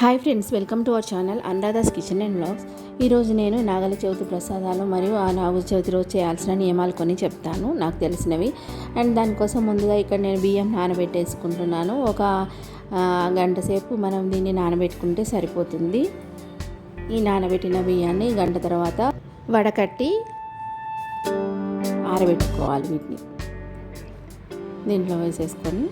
Hi friends welcome to our channel Anuradha's kitchen and blogs ఈరోజు నేను నాగల చవితి ప్రసాదాలు మరియు ఆ నాగల చవితి రోజు చేయాల్సిన నియమాలు కొన్ని చెప్తాను నాకు తెలిసినవి. అండ్ దానికోసం ముందుగా ఇక్కడ నేను బియ్యం నానబెట్టేసుకుంటున్నాను. ఒక గంట సేపు మనం దీన్ని నానబెట్టుకుంటే సరిపోతుంది. ఈ నానబెట్టిన బియ్యాన్ని గంట తర్వాత వడకట్టి ఆరబెట్టుకోవాలి వీటిని. దీంట్లో వేసేసుకొని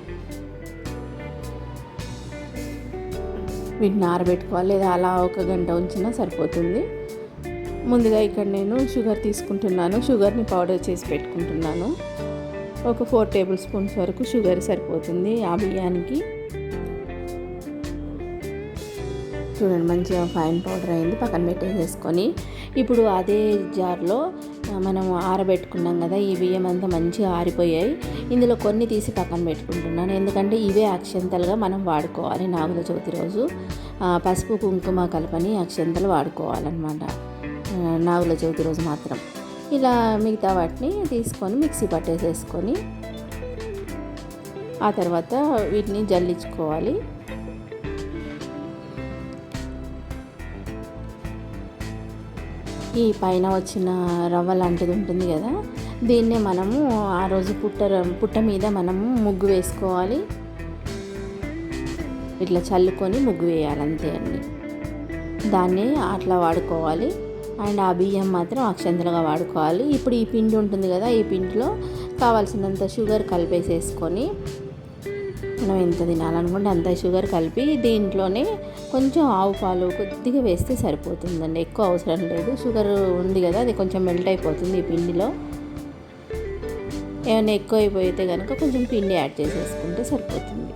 వీటిని ఆరబెట్టుకోవాలి. లేదా అలా ఒక గంట ఉంచినా సరిపోతుంది. ముందుగా ఇక్కడ నేను షుగర్ తీసుకుంటున్నాను. షుగర్ని పౌడర్ చేసి పెట్టుకుంటున్నాను. ఒక ఫోర్ టేబుల్ స్పూన్స్ వరకు షుగర్ సరిపోతుంది ఆ బియ్యానికి. చూడండి మంచిగా ఫైన్ పౌడర్ అయింది. పక్కన పెట్టేసేసుకొని ఇప్పుడు అదే జార్లో మనం ఆరబెట్టుకున్నాం కదా ఈ బియ్యం అంతా మంచిగా ఆరిపోయాయి. ఇందులో కొన్ని తీసి పక్కన పెట్టుకుంటున్నాను. ఎందుకంటే ఇవే అక్షంతలుగా మనం వాడుకోవాలి నాగుల చవితి రోజు. పసుపు కుంకుమ కలపని అక్షంతలు వాడుకోవాలన్నమాట. నాగుల చవితి రోజు మాత్రం. ఇలా మిగతా వాటిని తీసుకొని మిక్సీ పట్టేసేసుకొని ఆ తర్వాత వీటిని జల్లించుకోవాలి. ఈ పైన వచ్చిన రవ్వ లాంటిది ఉంటుంది కదా దీన్నే మనము ఆ రోజు పుట్ట పుట్ట మీద మనము ముగ్గు వేసుకోవాలి. ఇట్లా చల్లుకొని ముగ్గు వేయాలి అంతే అండి. దాన్ని అట్లా వాడుకోవాలి. అండ్ ఆ బియ్యం మాత్రం అక్షంతలుగా వాడుకోవాలి. ఇప్పుడు ఈ పిండి ఉంటుంది కదా ఈ పిండిలో కావాల్సినంత షుగర్ కలిపేసేసుకొని మనం ఎంత తినాలనుకుంటే అంత షుగర్ కలిపి దీంట్లోనే కొంచెం ఆవు పాలు కొద్దిగా వేస్తే సరిపోతుందండి. ఎక్కువ అవసరం లేదు. షుగర్ ఉంది కదా అది కొంచెం మెల్ట్ అయిపోతుంది ఈ పిండిలో. ఏమైనా ఎక్కువ అయిపోతే కనుక కొంచెం పిండి యాడ్ చేసేసుకుంటే సరిపోతుంది.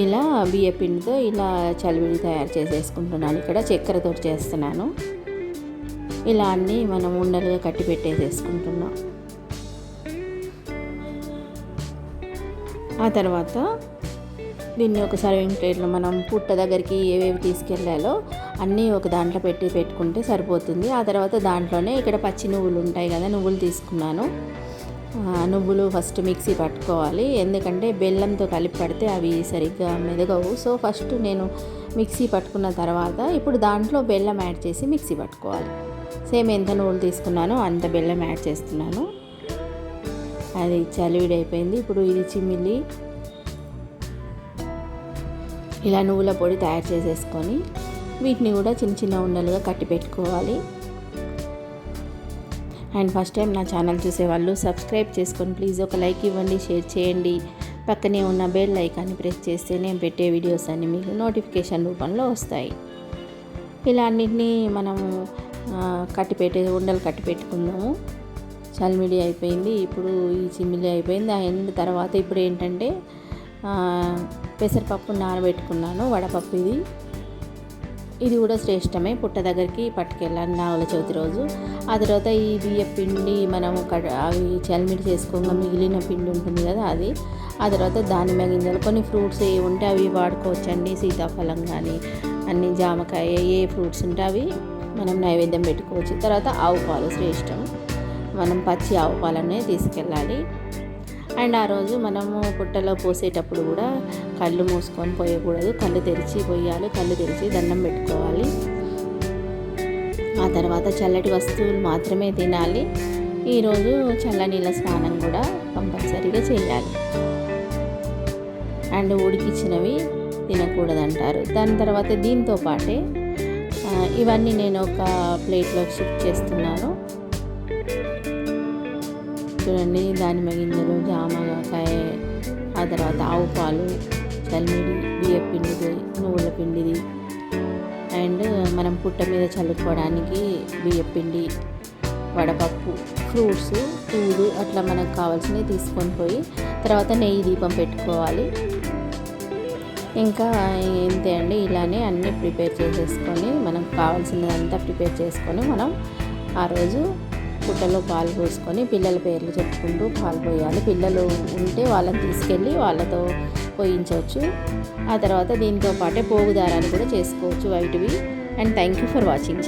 ఇలా బియ్య పిండితో ఇలా చలివిడి తయారు చేసేసుకుంటున్నాను. ఇక్కడ చక్కెరతో చేస్తున్నాను. ఇలా అన్నీ మనం ఉండలుగా కట్టి పెట్టేసేసుకుంటున్నాం. ఆ తర్వాత దీన్ని ఒక సర్వింగ్ ప్లేట్లో మనం పుట్ట దగ్గరికి ఏవేవి తీసుకెళ్ళాలో అన్నీ ఒక దాంట్లో పెట్టి పెట్టుకుంటే సరిపోతుంది. ఆ తర్వాత దాంట్లోనే ఇక్కడ పచ్చి నువ్వులు ఉంటాయి కదా నువ్వులు తీసుకున్నాను. నువ్వులు ఫస్ట్ మిక్సీ పట్టుకోవాలి. ఎందుకంటే బెల్లంతో కలిపి పడితే అవి సరిగ్గా మెదగవు. సో ఫస్ట్ నేను మిక్సీ పట్టుకున్న తర్వాత ఇప్పుడు దాంట్లో బెల్లం యాడ్ చేసి మిక్సీ పట్టుకోవాలి. సేమ్ ఎంత నువ్వులు తీసుకున్నానో అంత బెల్లం యాడ్ చేస్తున్నాను. అది చలివిడైపోయింది ఇప్పుడు ఇది చిమ్మిలి ఇలా నువ్వుల పొడి తయారు చేసేసుకొని వీటిని కూడా చిన్న చిన్న ఉండలుగా కట్టి పెట్టుకోవాలి. అండ్ ఫస్ట్ టైం నా ఛానల్ చూసేవాళ్ళు సబ్స్క్రైబ్ చేసుకొని ప్లీజ్ ఒక లైక్ ఇవ్వండి షేర్ చేయండి. పక్కనే ఉన్న బెల్ ఐకాన్ని ప్రెస్ చేస్తే నేను పెట్టే వీడియోస్ అన్ని మీకు నోటిఫికేషన్ రూపంలో వస్తాయి. ఇలా అన్నిటినీ మనము కట్టి పెట్టే ఉండలు కట్టి పెట్టుకుందాము చల్మిడి అయిపోయింది ఇప్పుడు ఈ చిమ్మిలి అయిపోయింది. అయిన తర్వాత ఇప్పుడు ఏంటంటే పెసరపప్పు నానబెట్టుకున్నాను వడపప్పు ఇది. ఇది కూడా శ్రేష్టమే పుట్ట దగ్గరికి పట్టుకెళ్ళాను నాగుల చవితి రోజు. ఆ తర్వాత ఈ బియ్య పిండి మనము కడ అవి చల్మిడి చేసుకోగా మిగిలిన పిండి ఉంటుంది కదా అది. ఆ తర్వాత దానిమ్మ గింజలు కొన్ని ఫ్రూట్స్ ఏ ఉంటే అవి వాడుకోవచ్చండి సీతాఫలం కానీ అన్ని జామకాయ ఏ ఫ్రూట్స్ ఉంటే అవి మనం నైవేద్యం పెట్టుకోవచ్చు. తర్వాత ఆవు పాలు శ్రేష్టం. మనం పచ్చి ఆవు పాలనే తీసుకెళ్ళాలి. అండ్ ఆ రోజు మనము పుట్టలో పోసేటప్పుడు కూడా కళ్ళు మూసుకొని పోయకూడదు. కళ్ళు తెరిచి పోయాలి. కళ్ళు తెరిచి దండం పెట్టుకోవాలి. ఆ తర్వాత చల్లటి వస్తువులు మాత్రమే తినాలి. ఈరోజు చల్లనీళ్ళ స్నానం కూడా కంపల్సరీగా చేయాలి. అండ్ ఉడికిచ్చినవి తినకూడదంటారు. దాని తర్వాత దీంతో పాటే ఇవన్నీ నేను ఒక ప్లేట్లో షిఫ్ట్ చేస్తున్నాను. చూడండి. దానిమ్మ గింజలు జామకాయ ఆ తర్వాత ఆవు పాలు చల్మిడి బియ్య పిండిది నువ్వుల పిండిది. అండ్ మనం పుట్ట మీద చల్లుకోవడానికి బియ్య పిండి వడపప్పు ఫ్రూట్స్ పూలు అట్లా మనకు కావాల్సినవి తీసుకొని పోయి తర్వాత నెయ్యి దీపం పెట్టుకోవాలి. ఇంకా ఇంతే అండి. ఇలానే అన్నీ ప్రిపేర్ చేసేసుకొని మనకు కావాల్సినదంతా ప్రిపేర్ చేసుకొని మనం ఆ రోజు పుట్టలో పాలు పోసుకొని పిల్లల పేర్లు చెప్పుకుంటూ పాలు పోయాలి. పిల్లలు ఉంటే వాళ్ళని తీసుకెళ్ళి వాళ్ళతో పోయించవచ్చు. ఆ తర్వాత దీంతో పాటే పోగుదారాలు కూడా చేసుకోవచ్చు వైట్వి. And thank you for watching.